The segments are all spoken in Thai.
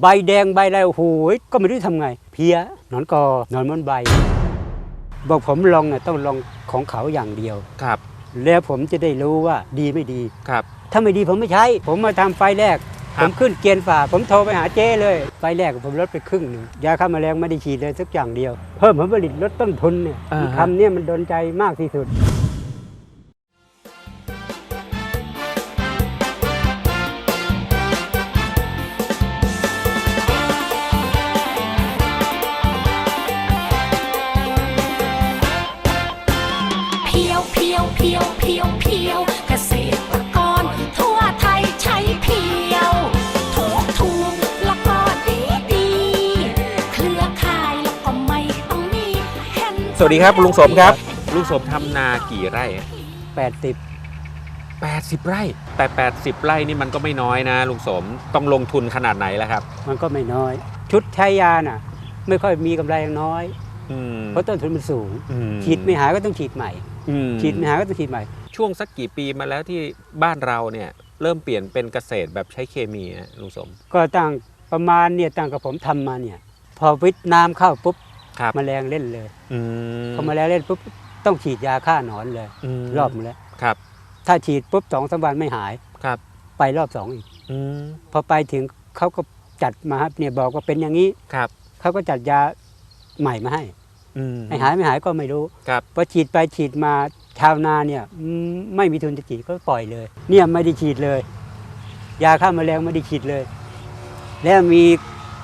ใบแดงใบอะไรโอ้โหก็ไม่รู้ทำไง เพี้ยหนอนกอหนอนมนใบ บอกผมลองเนี่ยต้องลองของเขาอย่างเดียวครับ แล้วผมจะได้รู้ว่าดีไม่ดีครับ ถ้าไม่ดีผมไม่ใช้ ผมมาทำไฟแรกครัผบมขึ้นเกียร์ฝ่า ผมโทรไปหาเจ้เลยไฟแรกผมลดไปครึ่งหนึ่งยาฆ่าแมลงไม่ได้ฉีดเลยสักอย่างเดียว เพิ่มผลผลิตลดต้นทุนเนี่ยอ่าฮะคำเนี้มันโดนใจมากที่สุด พียวเพียวเพียวเพียวเกษตรกร ทั่วไทยใช้เพียว ถูกถูกแล้วก็ดีดีเครือข่ายแล้วก็ไม่ต้องมีเห็นสวัสดีครับลุงสมครับ ลุงสมทำนากี่ไร่อะ80 80 ไร่ แต่ 80 ไร่นี่มันก็ไม่น้อยนะลุงสมต้องลงทุนขนาดไหนแล้วครับ มันก็ไม่น้อย ชุดใช้ยาน่ะ ไม่ค่อยมีกำไรน้อย อืมเพราะต้นทุนมันสูง อืฉีดไม่หายก็ต้องฉีดใหม่อืม ฉีดไม่หายก็ต้องฉีดใหม่ ช่วงสักกี่ปีมาแล้วที่บ้านเราเนี่ยเริ่มเปลี่ยนเป็นเกษตรแบบใช้เคมีอะลุงสม ก็ตั้งประมาณเนี่ยตั้งกับผมทำมาเนี่ย พอวิทย์น้ำเข้าปุ๊บครับแมลงเล่นเลยอืมพอแมลงเล่นปุ๊บต้องฉีดยาฆ่าหนอนเลยมรอบนึงแล้วครับ ถ้าฉีดปุ๊บสองสามวันไม่หายครับ ไปรอบสองอีกอืมพอไปถึงเขาก็จัดมาครับเนี่ยบอกว่าเป็นอย่างนี้ครับเขาก็จัดยาใหม่มาให้อืม ให้หายไม่หายก็ไม่รู้ครับพอฉีดไปฉีดมาชาวนาเนี่ยอืมไม่มีทุนจะฉีดก็ปล่อยเลย เนี่ยไม่ได้ฉีดเลย ยาฆ่าแมลงไม่ได้ฉีดเลย แล้วมี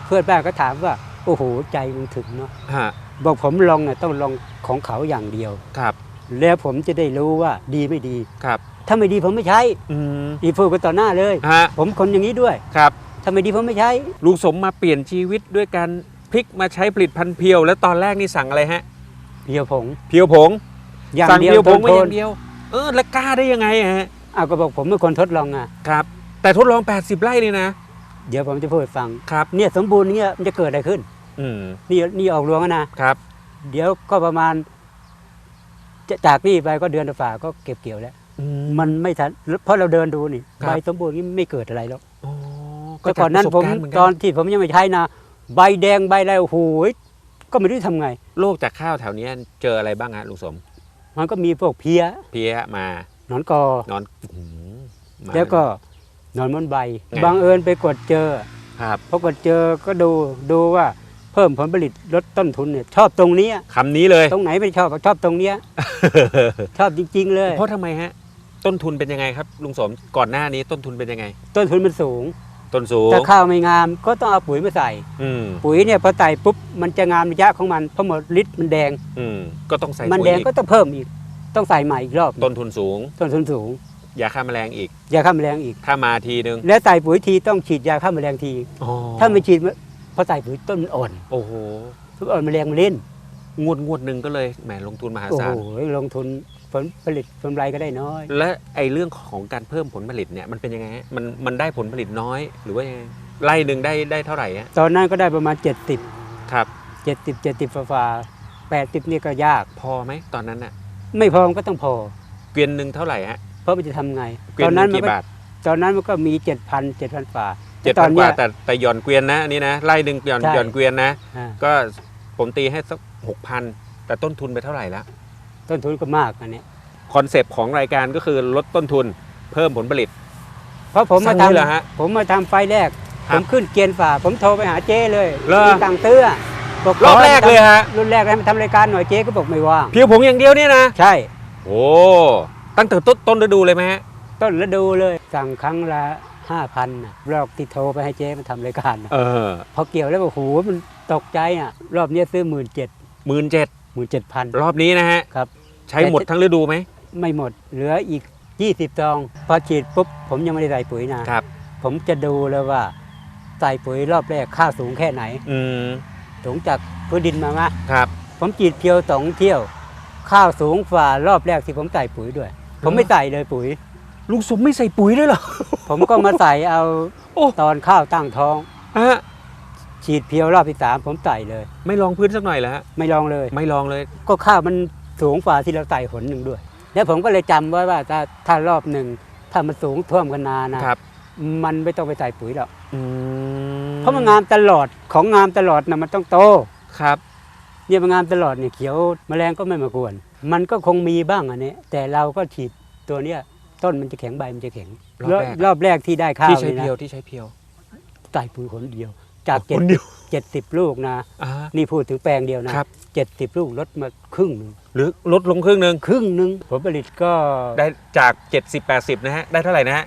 เพื่อนบ้านก็ถามว่า โอ้โหใจมันถึงเนาะฮะบอกผมลองเนี่ยต้องลองของเขาอย่างเดียวครับ แล้วผมจะได้รู้ว่าดีไม่ดีครับ ถ้าไม่ดีผมไม่ใช้อืมอีพูดกันต่อหน้าเลยฮะผมคนอย่างนี้ด้วยครับถ้าไม่ดีผมไม่ใช้ลุงสมมาเปลี่ยนชีวิตด้วยการ พลิกมาใช้ผลิตภัณฑ์เพียวแล้วตอนแรกนี่สั่งอะไรฮะ เพียวผง เพียวผงอย่างสั่งเดียวเพียวผงทไว้นอย่างเดียว เออแล้วกล้าได้ยังไงอะฮะอ้าวก็บอกผมเป็นคนทดลองอะครับ แต่ทดลอง 80 ไร่เลยนะ เดี๋ยวผมจะพูดให้ฟังครับเนี่ยสมบูรณ์เนี่ยมันจะเกิดอะไรขึ้น อืมนี่นี่ออกรวงแล้วนะครับ เดี๋ยวก็ประมาณ จะจากนี่ไปก็เดือนฝ่าก็เก็บเกี่ยวแล้วอืมันไม่ทันเพราะเราเดินดูนี่ครับใบสมบูรณ์นี่ไม่เกิดอะไรหรอกอ๋อแต่ก่อนนั้นจากผมประสบการณ์เหมือนตกัอนที่ผมยังไม่ใช้นะ ใบแดงใบอะไรโอ้โหก็ไม่รู้ทำไง โรคจากข้าวแถวเนี้ยเจออะไรบ้างฮะลุงสม มันก็มีพวกเพี้ยเพี้ยมาหนอนกอ นอนอื้อหือมา แล้วก็หนอนมนใบไง บังเอิญไปกดเจอครับพอกดเจอก็ดูดูว่าเพิ่มผลผลิตลดต้นทุนเนี่ยชอบตรงเนี้ยคำนี้เลย ตรงไหนไม่ชอบชอบตรงเนี้ยชอบจริง ๆ เลย เพราะทำไมฮะ ต้นทุนเป็นยังไงครับ ลุงสมก่อนหน้านี้ต้นทุนเป็นยังไง ต้นทุนมันสูง ต้นสูงถ้าข้าวไม่งามก็ต้องเอาปุ๋ยมาใส่อืมปุ๋ยเนี่ยพอใส่ปุ๊บมันจะงามระยะของมันเพราะหมดฤทธิ์มันแดง อืมก็ต้องใส่มันปุ๋ยแดงอีกก็ต้องเพิ่มอีก ต้องใส่ใหม่อีกรอบต้นทุนสูงต้นทุนสูงยาฆ่าแมลงอีก ยาฆ่าแมลงอีก ถ้ามาทีนึงแล้วใส่ปุ๋ยทีต้องฉีดยาฆ่าแมลงที อ๋อถ้าไม่ฉีดพอใส่ปุ๋ยต้นมันอ่อนโอ้โหต้นอ่อนแมลงมันเล่นงวดงวดหนึ่งก็เลยแหมลงทุนมหาโอ้ศาโหลลงทุน ผลผลิตผลไรก็ได้น้อย และไอเรื่องของการเพิ่มผลผลิตเนี่ยมันเป็นยังไงฮะมันมันได้ผลผลิตน้อยหรือว่ายังไงไร่หนึ่งได้ได้เท่าไหร่ฮะตอนนั้นก็ได้ประมาณ 70 ครับ 70 70ฟ้าฟ้า80นี่ก็ยาก พอไหมตอนนั้นน่ะไม่พอมันก็ต้องพอ เกวียนหนึ่งเท่าไหร่ฮะเพราะมันจะทำไง เกวียตอนนหนั้นึ่นงมันกี่ก็บาทตอนนั้นมันก็มี 7,000 7,000ฝ่าเจ็ดตอพันนกเนี้ว่าย แต่แต่หย่อนเกวียนนะอันนี่นะไร่หนึ่งหย่อนใช่ หย่อนเกวียนนะ อ่าก็ผมตีให้สักหกพันแต่ต้นทุนไปเท่าไหร่แล้ว ต้นทุนก็มากอันเนี้ยคอนเซปต์ของรายการก็คือลดต้นทุนเพิ่มผลผลิต เพราะผมมาสั่งเลยเหรอฮะทำผมมาทำไฟแรก ครัผบมขึ้นเกียร์ฝ่า ผมโทรไปหาเจ้เลยเหรอมีตังค์เตื้อบอกรอบแรกเลยฮะรุ่นแรกให้มันทำรายการหน่อยเจ๊ก็บอกไม่ว่างเพียวผงอย่างเดียวเนี่ยนะ ใช่ โอ้ตั้งแต่ต้นต้นฤดูเลยไหมฮะ ต้นฤดูเลย สั่งครั้งละห้าพันรอบที่โทรไปให้เจ๊มาทำรายการน่ะเออพอเกี่ยวแล้วโอ้โหมันตกใจอะ รอบเนี้ยซื้อหมื่นเจ็ดหมื่นเจ็ดหมื่นเจ็ดพันรอบนี้นะฮะ ครับ ใช้หมดทั้งฤดูไหมไม่หมด เหลืออีก 20ซองพอฉีดปุ๊บผมยังไม่ได้ใส่ปุ๋ยนะครับ ผมจะดูเลยว่าใส่ปุ๋ยรอบแรกข้าวสูงแค่ไหน อืมสูงจากพื้นดินมาไหมครับ ผมฉีดเพียวสองเที่ยว ข้าวสูงฝ่ารอบแรกที่ผมใส่ปุ๋ยด้วย ผมไม่ใส่เลยปุ๋ย ลุงสมไม่ใส่ปุ๋ยด้วยเหรอ ผมก็มาใส่เอาโอ้ ตอนข้าวตั้งท้อง ฮะฉีดเพียวรอบที่สามผมใส่เลย ไม่ลองพื้นสักหน่อยเหรอฮะไม่ลองเลย ไม่ลองเลย ก็ข้าวมัน สูงฝ่าที่เราใส่หนหนึ่งด้วย แล้วผมก็เลยจำไว้ว่าถ้าถ้ารอบหนึ่งถ้ามันสูงท่วมกันนานนะครับมันไม่ต้องไปใส่ปุ๋ยหรอกอืมเพราะมันงามตลอดของงามตลอดนะมันต้องโตครับเนี่ยมันงามตลอดเนี่ยเขียวแมลงก็ไม่มากวน มันก็คงมีบ้างอันนี้ แต่เราก็ฉีดตัวเนี้ยต้นมันจะแข็งใบมันจะแข็งรอบแรกรอบแรกที่ได้ข้าวที่ใช้นี่เพียวนะที่ใช้เพียวใส่ปุ๋ยคนเดียว จากเจ็คดนเดียวเจ็ดสิบลูกนะ อ่า นี่พูดถึงแปลงเดียวนะครับ เจ็ดสิบลูกลดมาครึ่งหนึ่งหรือลดลงครึ่งหนึ่งครึ่งหนึ่งผลผลิตก็ได้จาก 70 80 นะฮะ ได้เท่าไหร่นะฮะ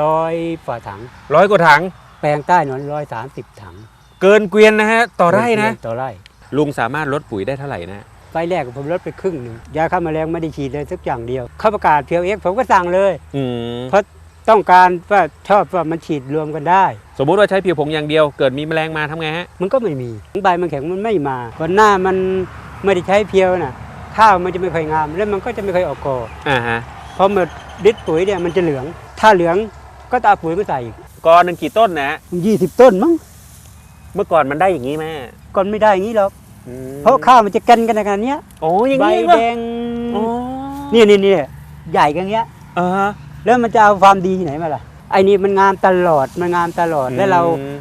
ร้อยฝ่าถัง ร้อยกว่าถัง แปลงใต้หนอนร้อยสามสิบถังเกินเกวียนนะฮะ ต่อไร่นะ ต่อไร่ลุงสามารถลดปุ๋ยได้เท่าไหร่นะฮะไฟแรกผมลดไปครึ่งหนึ่งยาฆ่าแมลงไม่ได้ฉีดเลยสักอย่างเดียวเขาประกาศเพียวเอ็กผมก็สั่งเลย อืม เพราะ ต้องการว่าชอบว่ามันฉีดรวมกันได้ สมมุติว่าใช้เพียวผงอย่างเดียวเกิดมีแมลงมาทำไงฮะ มันก็ไม่มีใบมันแข็งมันไม่มาก่อนหน้ามันไม่ได้ใช้เพียวน่ะ ข้าวมันจะไม่ค่อยงาม แล้วมันก็จะไม่ค่อยออกกออ่าฮะ พอหมดดิดปุ๋ยเนี่ยมันจะเหลือง ถ้าเหลืองก็ตเอาปุ๋ยมาใส่อีกกอหนึ่งกี่ต้นนะฮะยี่สิบต้นมั้งเมื่อก่อนมันได้อย่างนี้ไหมก่อนไม่ได้อย่างนี้หรอกอืมเพราะข้าวมันจะกันกันขนาดเนี้ยโอ้อย่างใบนี้แดเหรองอ๋อนี่นี่นี่ใหญ่กันเนี้ย อ่าฮะ แล้วมันจะเอาความดีที่ไหนมาล่ะไอ้นี่มันงามตลอดมันงามตลอดแล้วเราอืม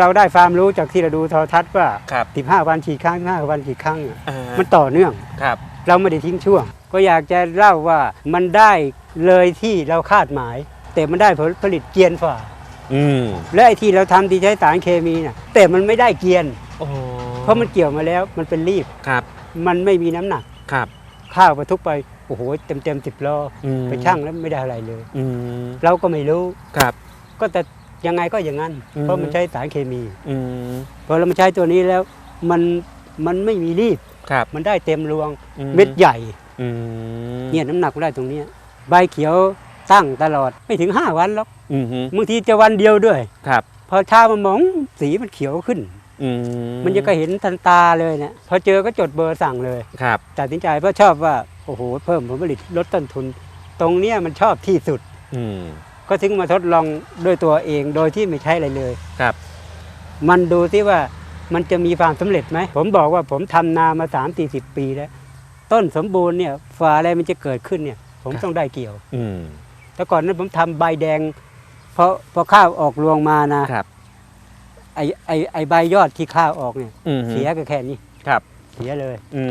เราได้ความรู้จากที่เราดูโทรทัศน์ว่าครับ15วันฉีดครั้ง15วันฉีดครั้งอะอ่ามันต่อเนื่อง ครับเราไม่ได้ทิ้งช่วง ก็อยากจะเล่าว่ามันได้เลยที่เราคาดหมาย แต่มันได้ผลผลิตเกรียนฝ่า อืมและไอ้ที่เราทำที่ใช้สารเคมีน่ะแต่มันไม่ได้เกรียน โอ้เพราะมันเกี่ยวมาแล้วมันเป็นรีบ ครับมันไม่มีน้ำหนัก ครับข้าวบรรทุกไป โอ้โหเต็มเต็มสิบล้ออืมไปช่างแล้วไม่ได้อะไรเลยอืมเราก็ไม่รู้ครับ ก็แต่ยังไงก็อย่างนั้นอืมเพราะมันใช้สารเคมีอืมพอเรามาใช้ตัวนี้แล้วมันมันไม่มีรีบครับมันได้เต็มรวงอืเม็ดใหญ่อืมเนี่ยน้ำหนักมันได้ตรงเนี้ยใบเขียวตั้งตลอดไม่ถึง5วันหรอกอืมฮึบางทีจะวันเดียวด้วยครับ พอเช้ามามองสีมันเขียวขึ้นอืมมันจะก็เห็นทันตาเลยเนี่ยพอเจอก็จดเบอร์สั่งเลยครับตัดสินใจเพราะชอบว่า โอ้โหเพิ่มผลผลิตลดต้นทุน ตรงเนี้ยมันชอบที่สุด อืมก็ถึงมาทดลองด้วยตัวเองโดยที่ไม่ใช้อะไรเลย ครับ มันดูที่ว่ามันจะมีความสำเร็จไหม ผมบอกว่าผมทำนามา3 4 0ปีแล้ว ต้นสมบูรณ์เนี่ยฝ่าอะไรมันจะเกิดขึ้นเนี่ย ผมต้องได้เกี่ยว อืมแต่ก่อนนั้นผมทำใบแดงเพราะพอข้าวออกรวงมานะครับ ไอไอไอใบยอดที่ข้าวออกเนี่ยอืมฮึเสียก็แค่นี้ครับ เสียเลย อื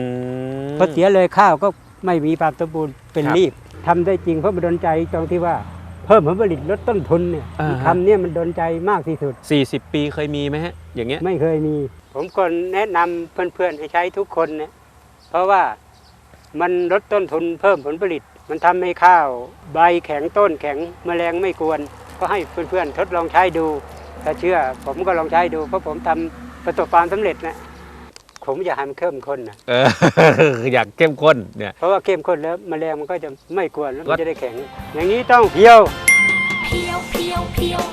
มพอเสียเลยข้าวก็ ไม่มีความสมบูรณ์เป็นครับรีบทำได้จริงเพราะมันโดนใจตรงที่ว่าเพิ่มผลผลิตลดต้นทุนเนี่ยอ่าฮะ คำเนี่ยมันโดนใจมากที่สุดสี่สิบปีเคยมีไหมฮะ อย่างเงี้ย ไม่เคยมี ผมก็แนะนำเพื่อนๆให้ใช้ทุกคนเนี่ยเพราะว่ามันลดต้นทุนเพิ่มผลผลิต มันทำให้ข้าวใบแข็งต้นแข็งแมลงไม่กวน ก็ให้เพื่อนๆทดลองใช้ดู ถ้าเชื่อผมก็ลองใช้ดู เพราะผมทำประสบความสำเร็จนะ ผมอยากให้มันเข้มข้นนะเออ อยากเข้มข้นเนี่ย เพราะว่าเข้มข้นแล้วแมลงมันก็จะไม่กวนแล้วก็มันจะได้แข็ง อย่างนี้ต้องเพียว เพียวเพียวเพียวเพียว